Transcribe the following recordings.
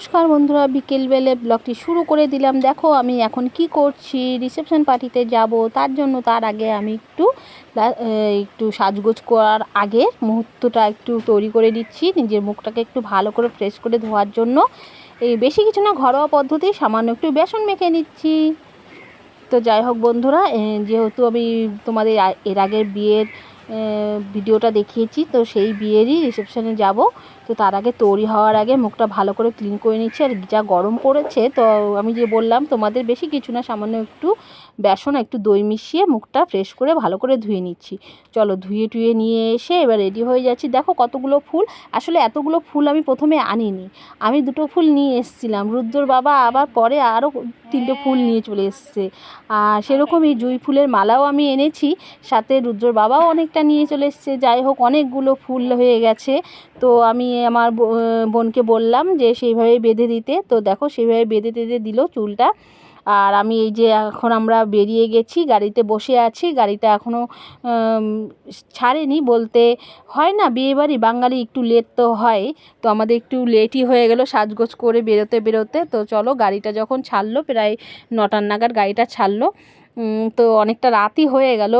নমস্কার বন্ধুরা বিকেলবেলে ব্লগটি শুরু করে দিলাম। দেখো, আমি এখন কি করছি? রিসেপশন পার্টিতে যাব। তার জন্য তার আগে আমি একটু একটু সাজগোজ করার আগে মুহূর্তটা একটু তৈরি করে দিচ্ছি নিজের মুখটাকে একটু ভালো করে ফ্রেশ করে ধোয়ার জন্য। এই বেশি কিছু না, ঘরোয়া পদ্ধতি, সামান্য একটু বেসন মেখে নিচ্ছি। তো যাই হোক বন্ধুরা যেহেতু আমি তোমাদের এর আগের বিয়ের ভিডিওটা দেখিয়েছি, তো সেই বিয়েরই রিসেপশনে যাব। তো তার আগে তৈরি হওয়ার আগে মুখটা ভালো করে ক্লিন করে নিচ্ছি, আর যা গরম পড়েছে, তো আমি যে বললাম, তোমাদের বেশি কিছু না, সামান্য একটু বেসন, একটু দই মিশিয়ে মুখটা ফ্রেশ করে ভালো করে ধুয়ে নিচ্ছি। চলো ধুয়ে টুয়ে নিয়ে এসে এবার রেডি হয়ে যাচ্ছি। দেখো কতগুলো ফুল, আসলে এতগুলো ফুল আমি প্রথমে আনিনি। আমি দুটো ফুল নিয়ে এসেছিলাম রুদ্রর বাবা আবার পরে আরও তিনটে ফুল নিয়ে চলে এসছে। আর সেরকমই জুঁই ফুলের মালাও আমি এনেছি, সাথে রুদ্রর বাবাও অনেকটা নিয়ে চলে এসছে। যাই হোক, অনেকগুলো ফুল হয়ে গেছে। তো আমি আমার বোনকে বললাম যে সেইভাবে বেঁধে দিতে। তো দেখো, সেইভাবে বেঁধে টেঁধে দিল চুলটা। আর আমি এই যে এখন আমরা বেরিয়ে গেছি, গাড়িতে বসে আছি। গাড়িটা এখনও ছাড়েনি বলতে হয় না বিয়েবাড়ি বাঙালি একটু লেট তো হয়। তো আমাদের একটু লেটই হয়ে গেল সাজগোজ করে বেরোতে বেরোতে। তো চলো, গাড়িটা যখন ছাড়লো, প্রায় নটার নাগাদ গাড়িটা ছাড়লো। তো অনেকটা রাতই হয়ে গেল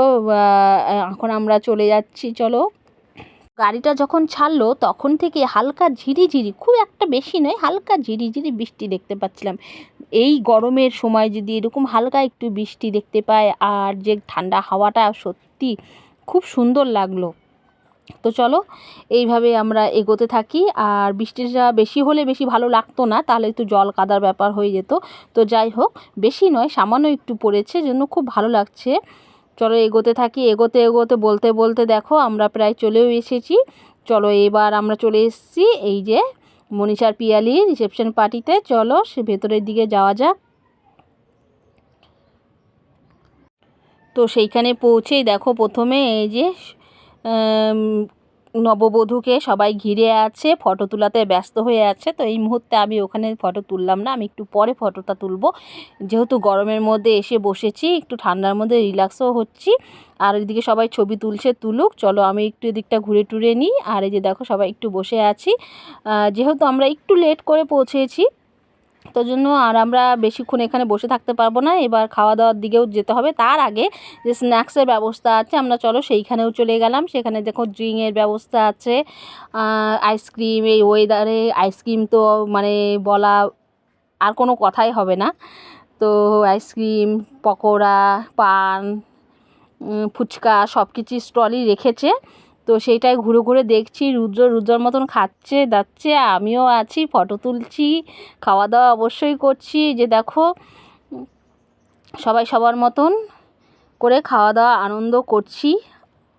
এখন আমরা চলে যাচ্ছি, চলো। গাড়িটা যখন ছাড়লো, তখন থেকে হালকা ঝিরিঝিরি, খুব একটা বেশি নয়, হালকা ঝিরিঝিরি বৃষ্টি দেখতে পাচ্ছিলাম। এই গরমের সময় যদি এরকম হালকা একটু বৃষ্টি দেখতে পায়, আর যে ঠান্ডা হাওয়াটা সত্যি খুব সুন্দর লাগল। তো চলো, এইভাবে আমরা এগোতে থাকি। আর বৃষ্টিটা বেশি হলে বেশি ভালো লাগতো না, তাহলে একটু জল কাদার ব্যাপার হয়ে যেত। তো যাই হোক, বেশি নয়, সামান্য একটু পড়েছে জন্য খুব ভালো লাগছে। চলো, এগোতে থাকি, এগোতে এগোতে, বলতে বলতে দেখো, আমরা প্রায় চলেও এসেছি। চলো, এবার আমরা চলে এসেছি এই যে মনীষার পিয়ালি রিসেপশন পার্টিতে। চলো, সে ভেতরের দিকে যাওয়া যাক। তো সেইখানে পৌঁছেই দেখো প্রথমে এই যে নববধূকে সবাই ঘিরে আছে, ফটো তোলাতে ব্যস্ত হয়ে আছে। তো এই মুহূর্তে আমি ওখানে ফটো তুললাম না, আমি একটু পরে ফটোটা তুলব। যেহেতু গরমের মধ্যে এসে বসেছি, একটু ঠান্ডার মধ্যে রিল্যাক্সও হচ্ছি। আর এদিকে সবাই ছবি তুলছে, তুলুক। চলো আমি একটু এদিকটা ঘুরে টুরে নিই। আর এই যে দেখো সবাই একটু বসে আছি। যেহেতু আমরা একটু লেট করে পৌঁছেছি তো জন্য আর আমরা বেশিক্ষণ এখানে বসে থাকতে পারব না। এবার খাওয়া দাওয়ার দিকেও যেতে হবে। তার আগে যে স্ন্যাক্সের ব্যবস্থা আছে, আমরা চলো সেইখানেও চলে গেলাম। সেখানে দেখো ড্রিঙ্কের ব্যবস্থা আছে আইসক্রিম এই ওয়েদারে আইসক্রিম তো মানে বলা আর কোনো কথাই হবে না। তো আইসক্রিম পকোড়া, পান ফুচকা সব কিছু স্টলই রেখেছে। তো সেইটাই ঘুরে ঘুরে দেখছি, রুদ্র রুদ্রর মতন খাচ্ছে, দাচ্ছে, আমিও আছি ফটো তুলছি খাওয়া দাওয়া অবশ্যই করছি যে দেখো, সবাই সবার মতন করে খাওয়া দাওয়া আনন্দ করছি,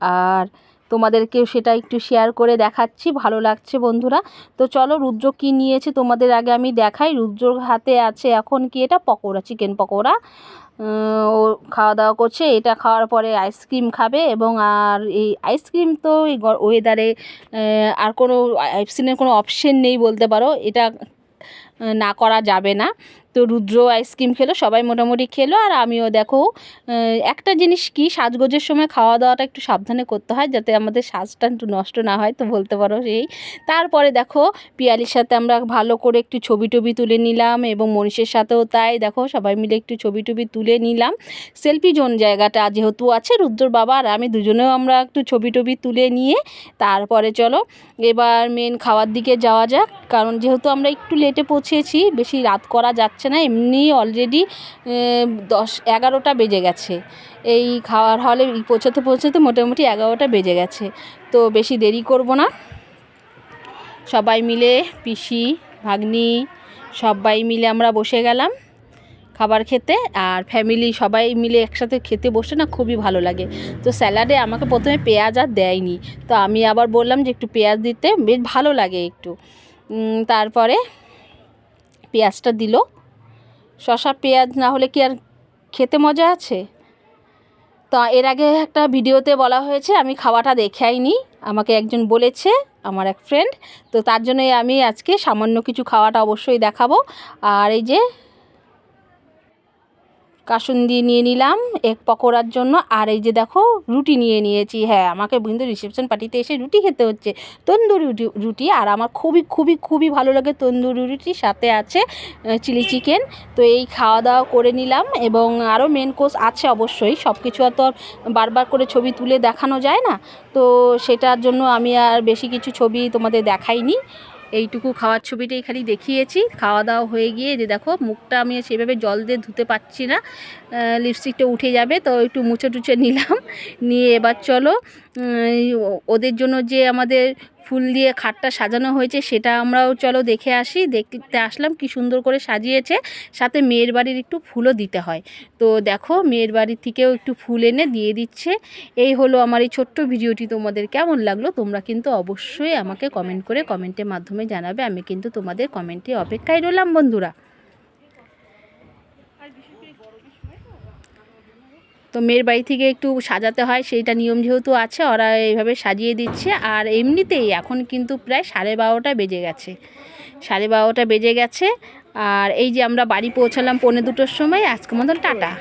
আর তোমাদেরকেও সেটা একটু শেয়ার করে দেখাচ্ছি, ভালো লাগছে বন্ধুরা। তো চলো রুদ্র কী নিয়েছে তোমাদের আগে আমি দেখাই, রুদ্রর হাতে আছে এখন কি এটা? পকোড়া চিকেন পকোড়া। ও খাওয়া দাওয়া করছে, এটা খাওয়ার পরে আইসক্রিম খাবে এবং আর এই আইসক্রিম তো এই ওয়েদারে আর কোনো আইসক্রিমের কোনো অপশন নেই বলতে পারো, এটা না করা যাবে না। তো রুদ্র আইসক্রিম খেলো, সবাই মোটামুটি খেলো। আর আমিও দেখো একটা জিনিস কি, সাজগোজের সময় খাওয়া দাওয়াটা একটু সাবধানে করতে হয়, যাতে আমাদের সাজটা একটু নষ্ট না হয়, তো বলতে পারো সেই। তারপরে দেখো, পিয়ালির সাথে আমরা ভালো করে একটু ছবি টবি তুলে নিলাম এবং মনীষের সাথেও তাই দেখো, সবাই মিলে একটু ছবি টবি তুলে নিলাম। সেলফি জোন জায়গাটা যেহেতু আছে, রুদ্রর বাবা আর আমি দুজনেও আমরা একটু ছবি টবি তুলে নিয়ে, তারপরে চলো, এবার মেন খাওয়ার দিকে যাওয়া যাক। কারণ যেহেতু আমরা একটু লেটে পৌঁছেছি, বেশি রাত করা যাচ্ছে না, এমনি অলরেডি দশ, এগারোটা বেজে গেছে। এই খাওয়ার হলে পৌঁছাতে পৌঁছাতে মোটামুটি এগারোটা বেজে গেছে। তো বেশি দেরি করব না। সবাই মিলে, পিসি, ভাগ্নি, সবাই মিলে আমরা বসে গেলাম খাবার খেতে। আর ফ্যামিলি সবাই মিলে একসাথে খেতে বসে না খুবই ভালো লাগে। তো স্যালাডে আমাকে প্রথমে পেঁয়াজ আর দেয়নি। তো আমি আবার বললাম যে একটু পেঁয়াজ দিতে, বেশ ভালো লাগে একটু। তারপরে পেঁয়াজটা দিল। শসা, পেঁয়াজ না হলে কি আর খেতে মজা আছে? তো এর আগে একটা ভিডিওতে বলা হয়েছে, আমি খাওয়াটা দেখে আইনি। আমাকে একজন বলেছে, আমার এক ফ্রেন্ড তো তার জন্যই আমি আজকে সামান্য কিছু খাওয়াটা অবশ্যই দেখাবো। আর এই যে কাসুন্দি নিয়ে নিলাম, এক পকোড়ার জন্য। আর এই যে দেখো, রুটি নিয়ে নিয়েছি। হ্যাঁ আমাকে কিন্তু রিসেপশন পার্টিতে এসে রুটি খেতে হচ্ছে। তন্দুরি রুটি আর আমার খুবই খুবই খুবই ভালো লাগে তন্দুরি রুটি সাথে আছে চিলি চিকেন তো এই খাওয়া দাওয়া করে নিলাম এবং আরও মেন কোর্স আছে অবশ্যই। সব কিছু আর তো বারবার করে ছবি তুলে দেখানো যায় না। তো সেটার জন্য আমি আর বেশি কিছু ছবি তোমাদের দেখাইনি। এইটুকু খাওয়ার ছবিটাই খালি দেখিয়েছি। খাওয়া দাওয়া হয়ে গিয়ে যে দেখো, মুখটা আমি সেভাবে জল দিয়ে ধুতে পারছি না। লিপস্টিকটা উঠে যাবে, তো একটু মুছে টুছে নিলাম। নিয়ে এবার চলো ওদের জন্য যে আমাদের ফুল দিয়ে খাটটা সাজানো হয়েছে, সেটা আমরাও চলো দেখে আসি। দেখতে আসলাম কি সুন্দর করে সাজিয়েছে, সাথে মেয়ের বাড়ির একটু ফুলও দিতে হয়। তো দেখো, মেয়ের বাড়ির থেকেও একটু ফুল এনে দিয়ে দিচ্ছে। এই হলো আমার এই ছোট্ট ভিডিওটি, তোমাদের কেমন লাগল তোমরা কিন্তু অবশ্যই আমাকে কমেন্ট করে কমেন্টের মাধ্যমে জানাবে, আমি কিন্তু তোমাদের কমেন্টে অপেক্ষায় রইলাম বন্ধুরা। তো মেয়ের বাড়ি থেকে একটু সাজাতে হয়, সেইটা নিয়ম যেহেতু আছে, ওরা এইভাবে সাজিয়ে দিচ্ছে। আর এমনিতেই এখন কিন্তু প্রায় সাড়ে বারোটা বেজে গেছে। সাড়ে বারোটা বেজে গেছে। আর এই যে আমরা বাড়ি পৌঁছালাম পৌনে দুটোর সময় আজকে মতন টাটা।